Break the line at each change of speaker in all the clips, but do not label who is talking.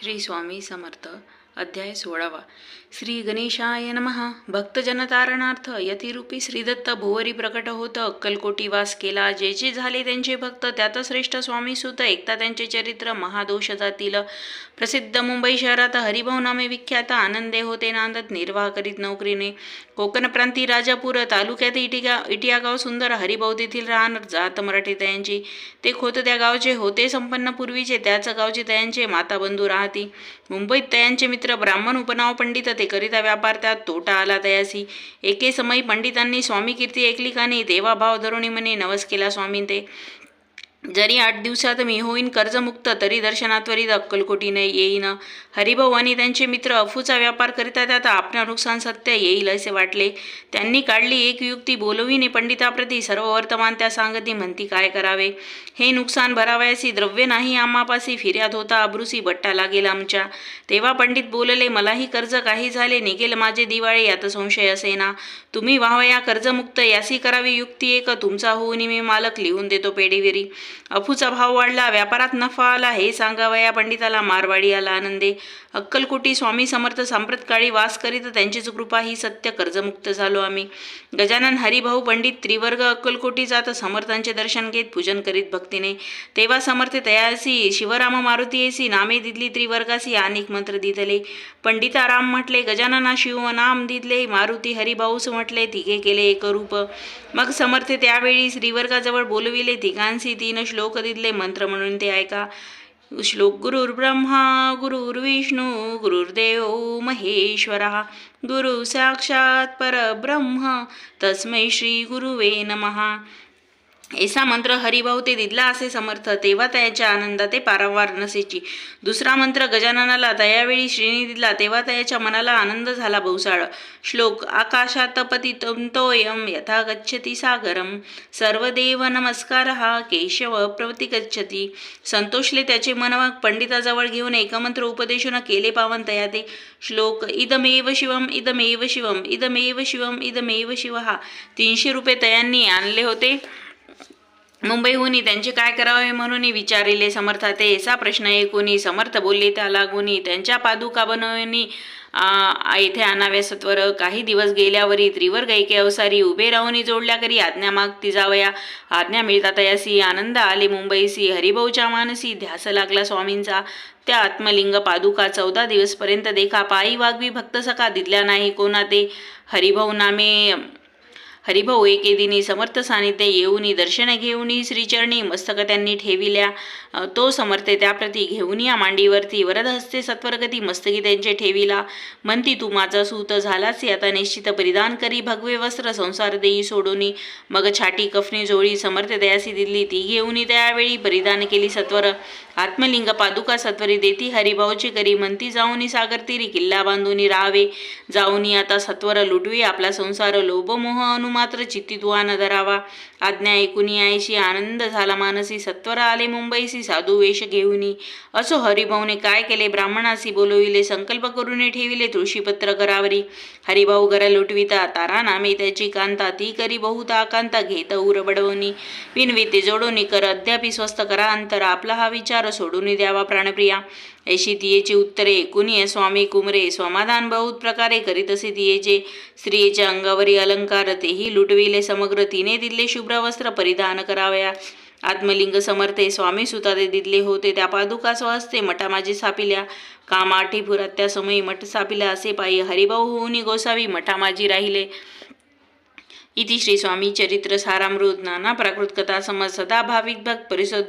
श्री स्वामी समर्थ. अध्याय सोळावा. श्री गणेशाय नमः. भक्तजनतारणार्थ यतिरूपी श्रीदत्त भुवरी प्रकट होत अक्कलकोटी वास केला. जे जे झाले त्यांचे भक्त त्यात श्रेष्ठ स्वामी सुत एकता त्यांचे चरित्र महादोष जातील. प्रसिद्ध मुंबई शहरात हरिभाऊ नामे विख्यात. आनंदे होते नांदत निर्वाह करीत नोकरीने. कोकण प्रांती राजापूर तालुक्यात इटिगा इटिया गाव सुंदर हरिभाऊ तेथील राहणार. जात मराठी तयांची. ते खोत त्या गावचे होते संपन्न पूर्वीचे. त्याच गावचे तयांचे माता बंधू राहती. मुंबईत तयांचे पवित्र ब्राह्मण उपनाव पंडित ते करिता व्यापार त्यात तोटा आला तयासी. एके समयी पंडितांनी स्वामी कीर्ती ऐकली कानी देवा भाव धरुणी म्हणे नवस केला स्वामी ते जरी आठ दिवसात मी होईन कर्जमुक्त तरी दर्शनात्वरित अक्कलकोटीने येईन. हरिभाऊ आणि त्यांचे मित्र अफूचा व्यापार करीता त्यात आपणा नुकसान सत्य येईल असे वाटले. त्यांनी काढली एक युक्ती बोलविणे पंडिताप्रती सर्व वर्तमान त्या सांगती म्हणती काय करावे? हे नुकसान भरावयासी द्रव्य नाही आम्हापासी फिर्याद होता अब्रुसी बट्टा लागेल आमच्या. तेव्हा पंडित बोलले मलाही कर्ज काही झाले निघेल माझे दिवाळे यात संशय असेना. तुम्ही व्हावया कर्जमुक्त यासी करावी युक्ती एक तुमचा होऊन मी मालक लिहून देतो पेढीविरी. अफूचा भाव वाढला व्यापारात नफा आला हे सांगावया पंडिताला मारवाडी आला आनंदे. अक्कलकोटी स्वामी समर्थ सांप्रतकाळी वास करीत त्यांचीच कृपा ही सत्य कर्जमुक्त झालो आम्ही. गजानन हरिभाऊ पंडित त्रिवर्ग अक्कलकोटी जात समर्थांचे दर्शन घेत पूजन करीत भक्तीने. तेव्हा समर्थ तयासी शिवराम मारुती एसी नामे दिदली त्रिवर्गासी अनेक मंत्र दिदले. पंडिता राम म्हटले गजानना शिव नाम दिदले मारुती हरिभाऊस म्हटले तिघे केले एक रूप मग समर्थ त्यावेळी श्रीवर्गाजवळ बोलविले तिघांसी तीन श्लोक दिदले मंत्र म्हणून ते ऐका. श्लोक गुरुर्ब्रह्मा गुरुर्विष्णू गुरुर्देव महेश्वर. गुरु साक्षात परब्रह्म तस्मै श्री गुरुवे नमहा ऐसा मंत्र हरिभाऊ ते दिदला असे समर्थ तेव्हा त्याच्या आनंदा ते पारावार नसेची. दुसरा मंत्र गजाननाला दयावेळी श्रेणी दिला तेव्हा त्याच्या मनाला आनंद झाला बहुसाळ श्लोक आकाशात तंतोयम यथा गच्छती सागरम। सर्वदेव नमस्कार हा केशव प्रवती गच्छती। संतोषले त्याचे मन पंडिताजवळ घेऊन एकमंत्र उपदेशून केले पावन तया ते श्लोक इदमेव शिवम इदमेव शिवम इदमेव शिवम इदमेव शिव. हा तीनशे रुपये तयांनी आणले होते. मुंबईहून त्यांचे काय करावे म्हणून विचारिले समर्थ ते असा प्रश्न ऐकून समर्थ बोलले त्या लागून त्यांच्या पादुका बनवणी येथे आणाव्या सत्वर काही दिवस गेल्यावरी त्रिवर गायके अवसारी उभे राहून जोडल्या करी आज्ञा मागती जावया. आज्ञा मिळतात यासी आनंद आले मुंबईसी हरिभाऊच्या मानसी ध्यास लागला स्वामींचा. त्या आत्मलिंग पादुका चौदा दिवसपर्यंत देखा पायी वागवी भक्त सका दिदल्या नाही कोणा ते हरिभाऊ नामे हरिभाऊ एके दिनी समर्थ सानिध्य येऊनी दर्शन घेऊनी श्रीचरणी मस्तक त्यांनी ठेविल्या. तो समर्थ त्याप्रती घेऊन या मांडीवरती. वरद हस्ते सत्वरगती मस्तकी त्यांचे ठेविला. म्हणती तू माझा सूत झालास आता निश्चित परिधान करी. भगवे वस्त्र संसार देई सोडूनी. मग छाटी कफनी जोळी समर्थ दयासी दिली ती घेऊनी त्यावेळी परिधान केली सत्वर. आत्मलिंग पादुका सत्वरी देती. हरिभाऊची करी म्हणती जाऊनी सागर तीरी किल्ला बांधूनी राहावे. जाऊनी आता सत्वर लुटवी. आपला संसार लोभमोह मात्र चित्ती तुवान धरावा. आज्ञा ऐकुनी आयशी आनंद झाला मानसी. सत्वर आले मुंबईसी साधू वेश घेऊनी असो हरिभाऊने काय केले? ब्राह्मणासी बोलविले संकल्प करून ठेविले तुळशीपत्र करावरी हरिभाऊ घर लुटविता तारा नामे त्याची कांता ती करी बहुता कांता घेत उर बडवणी विनविते जोडोनी कर अद्यापि स्वस्त करा अंतर आपला हा विचार सोडून द्यावा प्राणप्रिया. ऐशी तियेची उत्तरे. कुणीय स्वामी कुमरे? समाधान बहुत प्रकारे करीत असे तियेचे. स्त्रियेच्या अंगावरी अलंकार तेही लुटविले. समग्र तिने दिले शुभ्र वस्त्र परिधान करावया. आत्मलिंग समर्थे स्वामी सुतादे दिदले होते. त्या पादुका स्वहस्ते मठा माझी सापिल्या. काम फुरात त्या समयी मठ सापिल्या. असे पायी हरिभाऊ होऊनी गोसावी मठा माझी राहिले. इति श्री स्वामी चरित्र सारामृत. नाना प्राकृत कथा समज सदा भाविक भक्त परिषद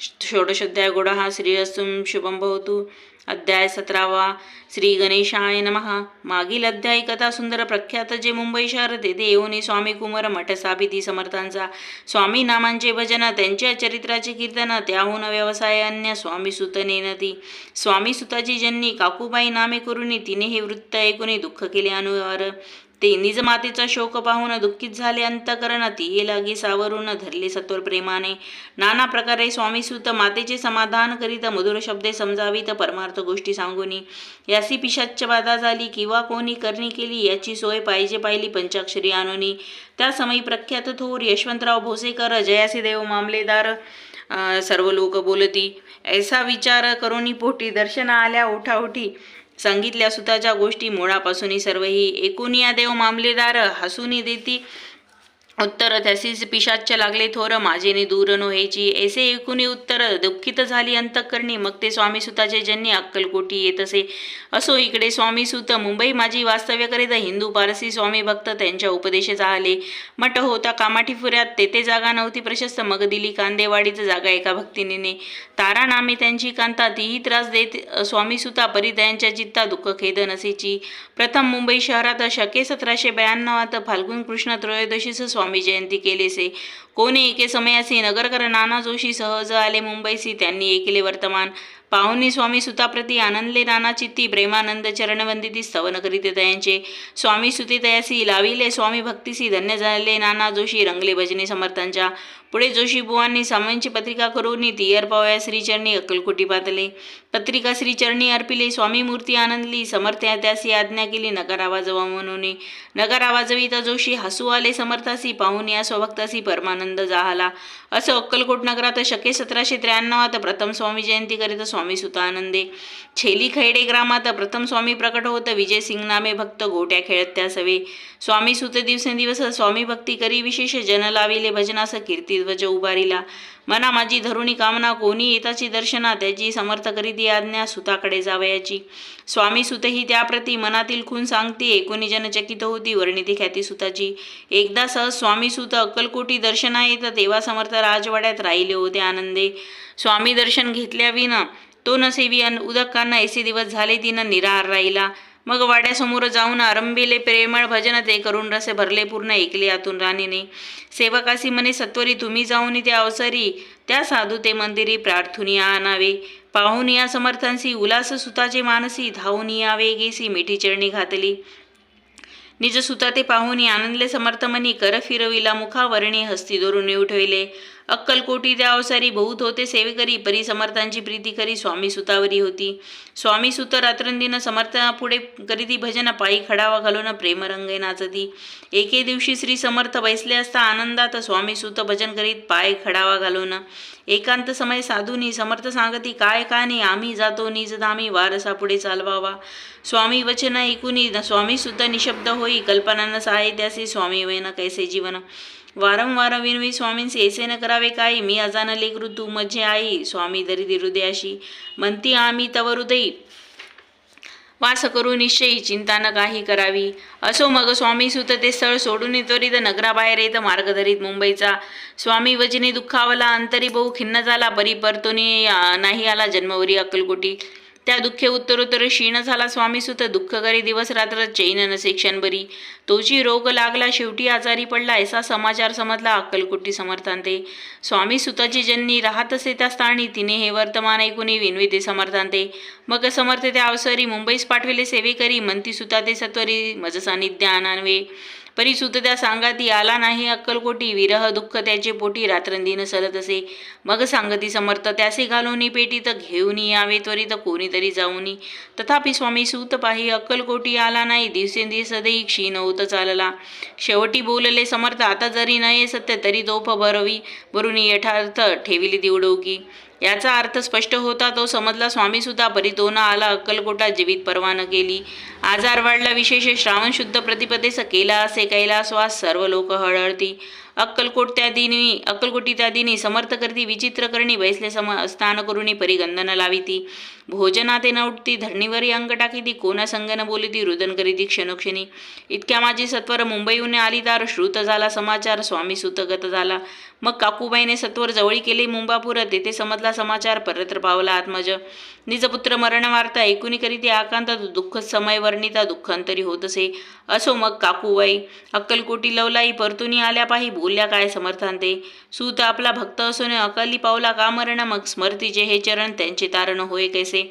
षोडशोध्याय गोडा हा श्रीरस्तुम शुभम भवतु। अध्याय सतरावा। श्री गणेशाय नमः। मागील अध्याय कथा सुंदर प्रख्यात जे मुंबई शहर तेथे येऊन स्वामी कुमार मठ साबिती समर्थांचा स्वामी नामांचे भजन त्यांच्या चरित्राचे कीर्तन त्याहून व्यवसाय अन्य स्वामी सुतने नदी। स्वामी सुताची ज्यांनी काकूबाई नामे करुनी तिने हे वृत्त ऐकून दुःख केले अनुवार ते निज मातेचा शोक पाहून दुःखित झाले. अंतकरण ती लागी सावरून धरले सत्वर प्रेमाने. नाना प्रकारे स्वामीसुत मातेचे समाधान करीत मधुर शब्दे समजावीत परमार्थ गोष्टी सांगुनी. यासी पिशाच्च बाधा झाली. किंवा कोणी करणी केली याची सोय पाहिजे पाहिली पंचाक्षरी आणुनी. त्या समयी प्रख्यात थोर यशवंतराव भोसेकर जयासी देव मामलेदार अं, सर्व लोक बोलती. ऐसा विचार करोनी पोटी दर्शना आल्या ओठाओठी सांगितल्या सुताच्या गोष्टी मुळापासून सर्वही या देव मामलेदार हसूनी देती उत्तर त्यासीच पिशाच्य लागले थोर माझेने दूर नोहेची ऐसे एकूणी उत्तर दुःखित झाली अंतकरणी. मग ते स्वामी सुताचे जन्य अक्कलकोटी येत असे. असो इकडे स्वामी सुत मुंबई माझी वास्तव्य करीत हिंदू पारसी स्वामी भक्त त्यांच्या उपदेशाचा आले मठ होता कामाठी फुऱ्यात. तेथे जागा नव्हती प्रशस्त. मग दिली कांदेवाडीचं जागा एका भक्तिनीने. तारा नामे त्यांची कांता. तीही त्रास देत स्वामी सुता परी त्यांच्या चित्ता दुःख खेद नसेची. प्रथम मुंबई शहरात शके सतराशे ब्याण्णवात फाल्गुन कृष्ण त्रयोदशीस स्वामी जयंती केलेसे. कोणी एके समयासी नगरकर नाना जोशी सहज आले मुंबईसी त्यांनी ऐकले वर्तमान. पाहुनी स्वामी सुताप्रती आनंदले नाना चित्ती प्रेमानंद चरणवंदिती स्तवन करीते तयांचे. स्वामी सुतितयासी लाविले स्वामी भक्तीसी धन्य झाले नाना जोशी रंगले भजने समर्थांच्या. पुढे जोशी बुवांनी सामांची पत्रिका करून ती अर्पावया श्रीचरणी अक्कलकोटी पातले. पत्रिका श्रीचरणी अर्पिले स्वामी मूर्ती आनंदली समर्थ्या त्यासी आज्ञा केली नगर आवाजवा म्हणून नगर आवाजविता जोशी हसू आले समर्थासी पाहून या स्वभक्तासी परमानंद जाहाला. असं अक्कलकोट नगरात शके सतराशे त्र्याण्णवात प्रथम स्वामी जयंती करीत स्वामी सुतानंदे. छेली खैडे ग्रामात प्रथम स्वामी प्रकट होत विजय सिंग नामे भक्त गोट्या खेळत त्या सवे. स्वामी सुत दिवसेंदिवस स्वामी भक्ती करी विशेष जन लाविले भजनास कीर्ती ध्वज उभारिला. मना माझी धरुणी कामना कोणी येताची दर्शना त्याची समर्थ करीती आज्ञा सुताकडे जावयाची. स्वामी सुतही त्याप्रती मनातील खून सांगती एकोणी जनचकित होती वर्णिती ख्याती सुताची. एकदा सहज स्वामी सुत अक्कलकोटी दर्शना येत तेव्हा समर्थ राजवाड्यात राहिले होते आनंदे. स्वामी दर्शन घेतल्याविना तो नसेवी अन उदकांना ऐसे दिवस झाले तिनं निराहार राहिला. मग वाड्यासमोर जाऊन आरंभिले प्रेमळ भजन ते करून रसे भरले पूर्ण ऐकले आतून राणीने. सेवकासी म्हणे सत्वरी तुम्ही जाऊन त्या अवसरी. त्या साधू ते मंदिरी प्रार्थुनी आणावे. पाहून या समर्थांसी उल्हास सुताचे मानसी धावून यावे गेसी मिठी चरणी घातली. निज सुता ते पाहुनी आनंदले समर्थमनी कर फिरविला मुखावरणी हस्ती दोरून उठविले. अक्कलकोटी त्या अवसारी बहुत होते सेवेकरी परी समर्थांची प्रीती करी स्वामी सुतावरी होती. स्वामी सुत रात्रंदीनं समर्था पुढे करीती भजन पायी खडावा घालून प्रेमरंगे नाचती. एके दिवशी श्री समर्थ बैसले असता आनंदात स्वामी सुत भजन करीत पाय खडावा घालून. एकांत समय साधूनी समर्थ सांगती काय का नाही आम्ही जातो निज धामी वारसा पुढे चालवावा. स्वामी वचन ऐकून स्वामी सुद्धा निशब्द होई कल्पनानं न सहाय स्वामी वेन कैसे जीवन. वारंवार विनवी स्वामींचे ऐसे न करावे काय? मी अजान लेकरू ऋतू मजे आई. स्वामी दरिदी हृदयाशी म्हणती आम्ही तव हृदयी वास करू निश्चयी चिंता न काही करावी. असो मग स्वामी सुत ते स्थळ सोडून त्वरित नगराबाहेर येत मार्ग धरीत मुंबईचा. स्वामी वजनी दुःखावला अंतरी बहु खिन्न झाला परी परतोनी नाही आला जन्मवरी अक्कलकोटी. त्या दुःखे उत्तरोत्तर क्षीण झाला स्वामीसुत दुःख करी दिवस रात्र चैन नसे क्षणभरी तोची रोग लागला शेवटी आजारी पडला असा समाचार समजला अक्कलकुट्टी समर्थांते. स्वामी सुताची जन्नी राहत असे त्या स्थानी तिने हे वर्तमान ऐकून विनविते समर्थांते. मग समर्थ त्या अवसरी मुंबईस पाठविले सेवेकरी मंती सुता ते सत्वरी मज सानिध्य आणावे परीसुत त्या सांगाती आला नाही अक्कलकोटी. विरह दुःख त्याचे पोटी रात्रंदिन सरत असे. मग सांगती समर्थ त्यासे घालूनी पेटीत घेऊन यावे त्वरित कोणीतरी जाऊनी. तथापि स्वामी सूत पाही अक्कलकोटी आला नाही. दिवसेंदिवस देई क्षीण होत चालला. शेवटी बोलले समर्थ आता जरी नये सत्य तरी तोफ भरवी भरून यथार्थ ठेविली दिवडोकी. याचा अर्थ स्पष्ट होता तो समजला. स्वामी सुद्धा परितोना आला अक्कलकोटा जीवित परवानं केली आजार वाढला विशेष श्रावण शुद्ध प्रतिपदेस केला असे कैलासवास सर्व लोक हळहळती. अक्कलकोट त्या दिनी अक्कलकोटी त्या दिनी समर्थ करती विचित्र करणी बैसले सम स्थान करुणी परिगंधन लाविती. भोजनाते न उठती धरणीवरी अंग टाकीती कोणा संगन बोलिती रुदन करीती क्षणोक्षणी. इतक्या माझी सत्वर मुंबईहून आली दार श्रुत झाला समाचार स्वामी सुतगत झाला. मग काकूबाईने सत्वर जवळी केली मुंबापूर तेथे समजला समाचार परत्र पावला आत्मज. निजपुत्र मरण वार्ता ऐकुनी करीती आकांत दुःख समय वर्णिता दुःखांतरी होत असे असो मग काकूबाई अक्कलकोटी लवलाई परतुनी आल्या पाही बोलल्या काय समर्थांते? सूत आपला भक्त असून अकाली पावला का मरण? मग स्मरतीचे हे चरण त्यांचे तारण होय कैसे?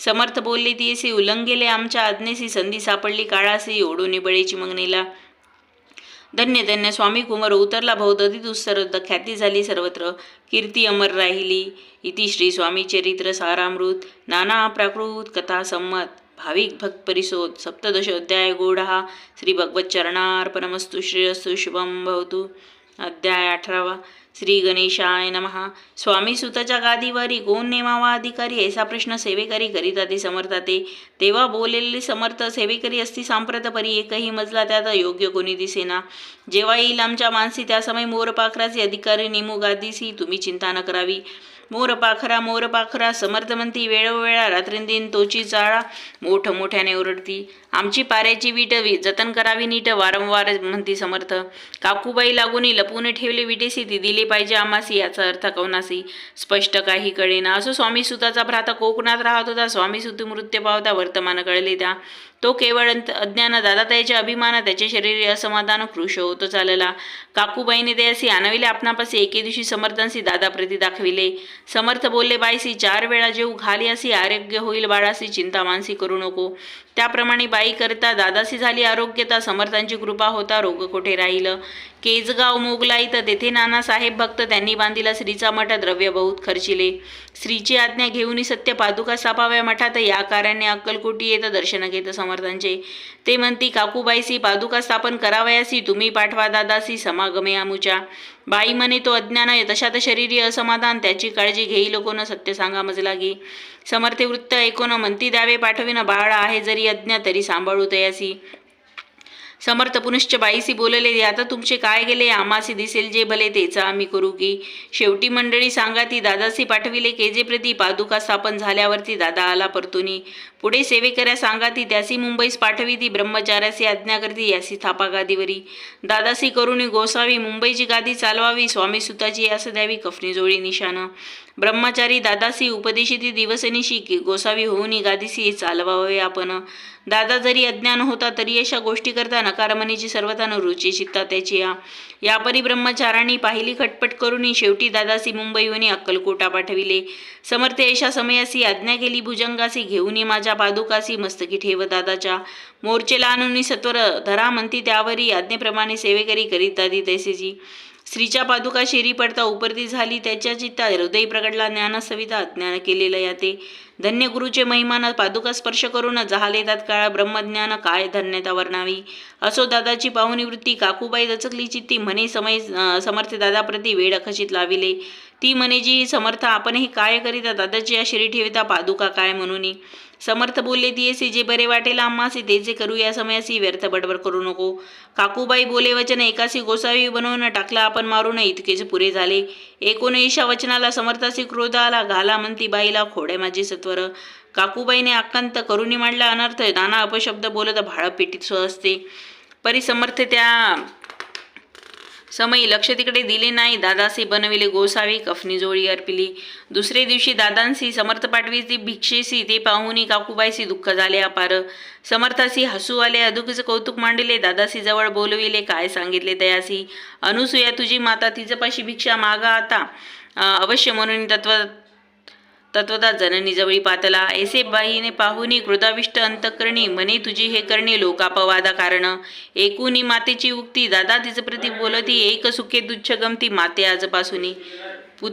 समर्थ बोलले ती असे उल्लंघेले आमच्या आज्ञेसी संधी सापडली काळासी ओढून बळीची मगनीला. धन्य धन्य स्वामी कुमार उतरला बहुदधी दुस्तर ख्याती झाली सर्वत्र कीर्ती अमर राहिली. इति श्री स्वामी चरित्र सारामृत नाना प्राकृत कथा संमत भाविक भक्त परिशोध सप्तदश अध्याय गोढा श्री भगवत चरणार्पणमस्तु श्रेयस्तु शुभम भवतु। अध्याय अठरावा. श्री गणेशाय नमहा स्वामी सुताच्या गादीवरी कोण नेमावा अधिकारी ऐसा प्रश्न सेवेकरी करीत आधी समर्थाते. तेव्हा बोललेले समर्थ सेवेकरी असती सांप्रत परी एकही मजला त्यात योग्य कोणी दिसेना. जेव्हा येईल आमच्या मानसी त्या समय अधिकारी नेमू गादीसी तुम्ही चिंता न करावी. मोरपाखरा मोरपाखरा समर्थमंती समर्थ म्हणती वेळोवेळा रात्रींदिन तोची चाळा मोठमोठ्याने ओरडती. आमची पाऱ्याची वीट वि- जतन करावी नीट वारंवार म्हणती समर्थ. काकूबाई लागूनी लपून ठेवले विटेसी ती दिली पाहिजे आमासी याचा अर्थ कवनासी स्पष्ट काही कळेना असो स्वामी सुताचा भ्राता कोकणात राहत होता स्वामी सुत मृत्यू पावता वर्तमान कळले त्या. तो केवळ अज्ञान दादा त्याचे अभिमान त्याचे शरीर असमाधान कृश होतो चालला. काकूबाईने त्यासी आणविले आपणापासी एके दिवशी समर्थांसी दादाप्रती दाखविले. समर्थ बोलले बाईसी चार वेळा जेऊ घाली असी आरोग्य होईल बाळासी चिंता मानसी करू नको. त्याप्रमाणे बाई करता दादासी झाली आरोग्यता समर्थांची कृपा होता रोग कोठे राहिलं? केजगाव मोगला तर तेथे नानासाहेब भक्त त्यांनी बांधिला श्रीचा मठ द्रव्य बहुत खर्चिले. श्रीची आज्ञा घेऊन सत्य पादुका स्थापाव्या मठात या कार्याने अक्कलकोटी येतं दर्शन घेतं समर्थांचे. ते म्हणती काकूबाईसी पादुका स्थापन करावयासी तुम्ही पाठवा दादासी समागमे आमुच्या. बाई म्हणे तो अज्ञान आहे. तशात शरीरी असमाधान. त्याची काळजी घेईल कोण सत्य सांगा मज लागे समर्थे वृत्त ऐकून म्हणती द्यावे पाठविन. बाळ आहे जरी अज्ञा तरी सांभाळू तयासी. समर्थ पुनश्च बाईसी बोलले आता तुमचे काय गेले? आमासी दिसेल जे भले तेचा आम्ही करू की. शेवटी मंडळी सांगा ती दादासी पाठविले केजेप्रती पादुका स्थापन झाल्यावरती दादा आला परतुनी. पुढे सेवेकऱ्या सांगा ती त्यासी मुंबईस पाठवी ती ब्रह्मचार्यासी आज्ञा करती यासी थापा गादीवरी दादासी करुणी गोसावी मुंबईची गादी चालवावी स्वामी सुताची यास द्यावी कफनी जोळी निशाणं ब्रह्मचारी दादासी उपदेशी ती दिवसनिशी गोसावी होऊनी गादीसी चालवावे आपण. दादा जरी अज्ञान होता तरी अशा गोष्टी करता नकारमनीची सर्वता न रुची चित्ता त्याची या यापरी ब्रह्मचारांनी पाहिली खटपट करूनी शेवटी दादासी मुंबईहून अक्कलकोटा पाठविले. समर्थ अशा समयासी आज्ञा केली भुजंगासी घेऊन माझ्या पादुकासी मस्तकी ठेव दादाच्या. मोर्चेला आणून सत्वर धरा म्हणती त्यावरी आज्ञेप्रमाणे सेवेकरी करीत आधी तैसेची स्त्रीच्या पादुका शेरी पडता उपरती झाली त्याच्या चित्ता हृदय प्रगडला ज्ञान सविता ज्ञान केलेलं याते. धन्य गुरुचे महिमान पादुका स्पर्श करून जहाले तत्काळ ब्रह्मज्ञान काय धन्यता वर्णावी? असो दादाची पाहुणी वृत्ती काकूबाई दचकली चित्ती म्हणे समय समर्थ दादाप्रती वेळ अखचित लाविले. ती म्हणे जी समर्थ आपण हे काय करीता दादाची या शिरी ठेविता पादुका काय म्हणून? समर्थ बोलले दियेसी जे बरे वाटेल आम्हासी ते जे करू या समयासी व्यर्थ बडबड करू नको. काकूबाई बोले वचन एकासी गोसावी बनवून टाकला आपण मारून इतकेच पुरे झाले. एकोणऐंशा वचनाला समर्थासी क्रोध आला घाला म्हणती बाईला खोड्या माझे सत्वर. काकूबाईने आकांत करुणी मांडला अनर्थ नाना अपशब्द बोलत भाळ पेटीत स्व असते. परी समर्थ त्या समयी लक्ष तिकडे दिले नाही दादासी बनविले गोसावी कफनी जोळी अर्पिली दुसरे दिवशी दादांसी समर्थ पाठवी ती भिक्षेसी ते पाहुनी काकूबाईसी दुःख झाले अपार समर्थासी हसू आले अदुकीचं कौतुक मांडले दादासी जवळ बोलविले काय सांगितले तयासी अनुसूया तुझी माता तिजपाशी भिक्षा मागा आता अवश्य म्हणून तत्व तत्वदा जननी जवळी पातला. ऐसे बाईने पाहुनी कृताविष्ट अंतकरणी म्हणे तुझी हे करणे लोकापवादा कारण. एकूणी मातेची उक्ती दादा तिचप्रती बोलती एक सुखे दुच्छ गमती माते आजपासूनी पुत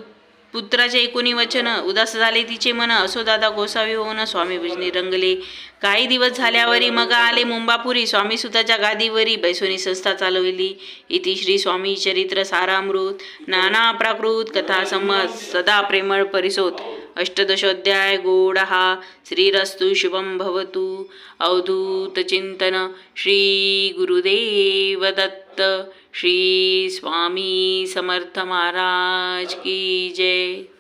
पुत्राचे एकूणी वचन उदास झाले तिचे मन असो दादा गोसावी होऊन स्वामी भजनी रंगले. काही दिवस झाल्यावरी मग आले मुंबापुरी स्वामी सुताच्या गादीवरी बैसोनी संस्था चालविली. इति श्री स्वामी चरित्र सारामृत नाना प्राकृत कथा समज सदा प्रेमळ परिसोत. अष्टदशोध्याय गूढः। श्रीरस्तु शुभं भवतु। अवधूतचिन्तन श्रीगुरुदेवदत्त श्री गुरुदेव श्री स्वामी समर्थ महाराज की जय।